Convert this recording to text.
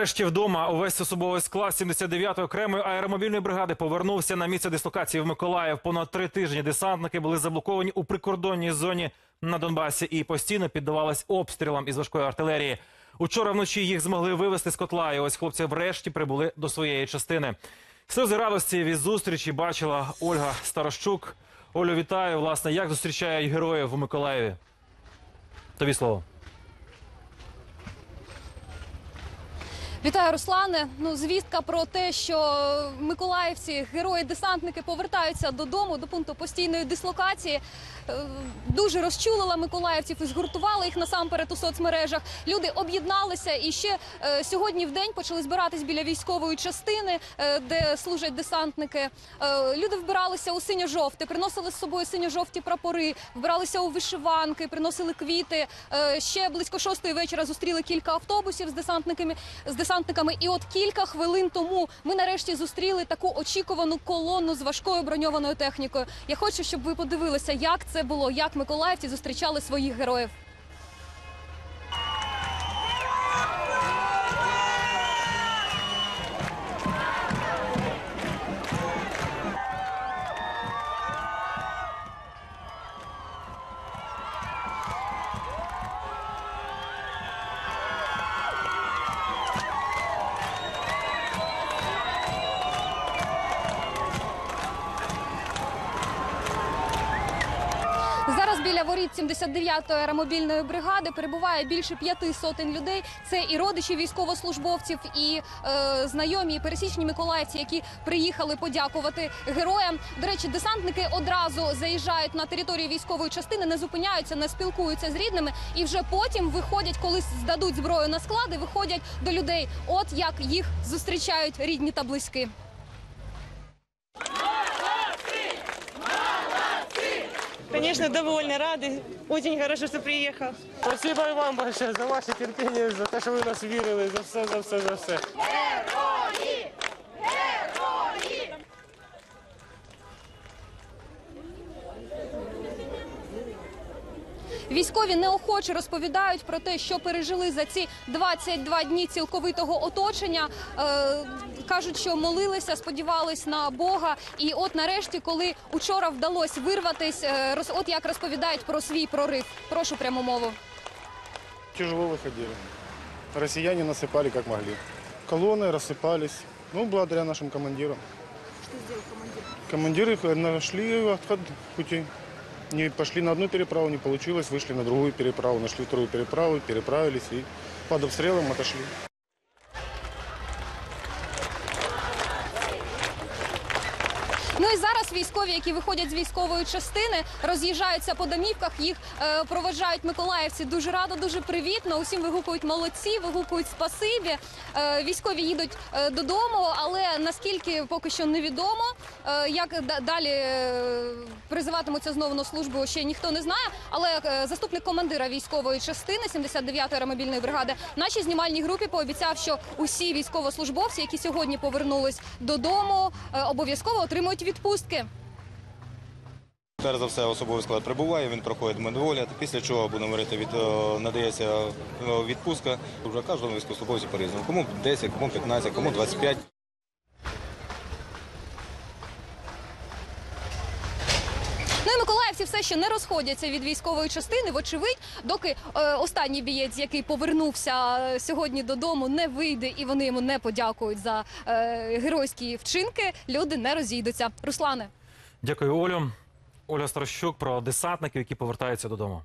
Нарешті вдома увесь особовий склад 79-ї окремої аеромобільної бригади повернувся на місце дислокації в Миколаїв. Понад три тижні десантники були заблоковані у прикордонній зоні на Донбасі і постійно піддавались обстрілам із важкої артилерії. Учора вночі їх змогли вивезти з котла. І ось хлопці врешті прибули до своєї частини. Сльози радості від зустрічі бачила Ольга Старощук. Олю, вітаю. Власне, як зустрічають героїв у Миколаєві? Тобі слово. Вітаю, Руслане. Ну, звістка про те, що миколаївці, герої-десантники повертаються додому до пункту постійної дислокації. е, Дуже розчулила миколаївців і згуртувала їх насамперед у соцмережах. Люди об'єдналися і ще е, сьогодні в день почали збиратись біля військової частини, е, де служать десантники. Люди вбиралися у синьо-жовте, приносили з собою синьо-жовті прапори, вбиралися у вишиванки, приносили квіти. Ще близько шостої вечора зустріли кілька автобусів з десантниками з десантниками. І от кілька хвилин тому ми нарешті зустріли таку очікувану колону з важкою броньованою технікою. Я хочу, щоб ви подивилися, як це було, як миколаївці зустрічали своїх героїв. Біля воріт 79-ї аеромобільної бригади перебуває більше п'яти сотень людей. Це і родичі військовослужбовців, і е, знайомі, і пересічні миколаївці, які приїхали подякувати героям. До речі, десантники одразу заїжджають на територію військової частини, не зупиняються, не спілкуються з рідними, і вже потім виходять, коли здадуть зброю на склади, виходять до людей. От як їх зустрічають рідні та близькі. Конечно, довольны, рады. Очень хорошо, что приехал. Спасибо вам большое за ваше терпение, за те, що ви нас вірили, за все, за все, за все. Військові неохоче розповідають про те, що пережили за ці 22 дні цілковитого оточення. Е, кажуть, що молилися, сподівались на Бога. І от нарешті, коли учора вдалося вирватись, е, роз- от як розповідають про свій прорив. Прошу пряму мову. Тяжело выходили. Россияне насыпали как могли. Колонны рассыпались. Ну, благодаря нашим командирам. Что сделал командир? Командиры нашли отход пути. Не пошли на одну переправу, не получилось, вышли на другую переправу, нашли вторую переправу, переправились и под обстрелом отошли. Зараз військові, які виходять з військової частини, роз'їжджаються по домівках. Їх е, проведжають миколаївці дуже радо, дуже привітно. Усім вигукують молодці, вигукують спасибі. Е, військові їдуть е, додому, але наскільки поки що невідомо, е, як да- далі е, призиватимуться знову на службу, ще ніхто не знає. Але е, заступник командира військової частини 79-ї аеромобільної бригади нашій знімальній групі пообіцяв, що усі військовослужбовці, які сьогодні повернулись додому, е, обов'язково отримують відпустки. Перш за все особовий склад прибуває, він проходить медогляд, після чого будемо говорити, від, е, надається е, відпустка. Вже кожному військовослужбовцю по-різному. Кому 10, кому 15, кому 25. Ну і миколаївці все ще не розходяться від військової частини. Вочевидь, доки е, останній бієць, який повернувся е, сьогодні додому, не вийде і вони йому не подякують за е, геройські вчинки. Люди не розійдуться. Руслане. Дякую, Олю. Оля Старощук про десантників, які повертаються додому.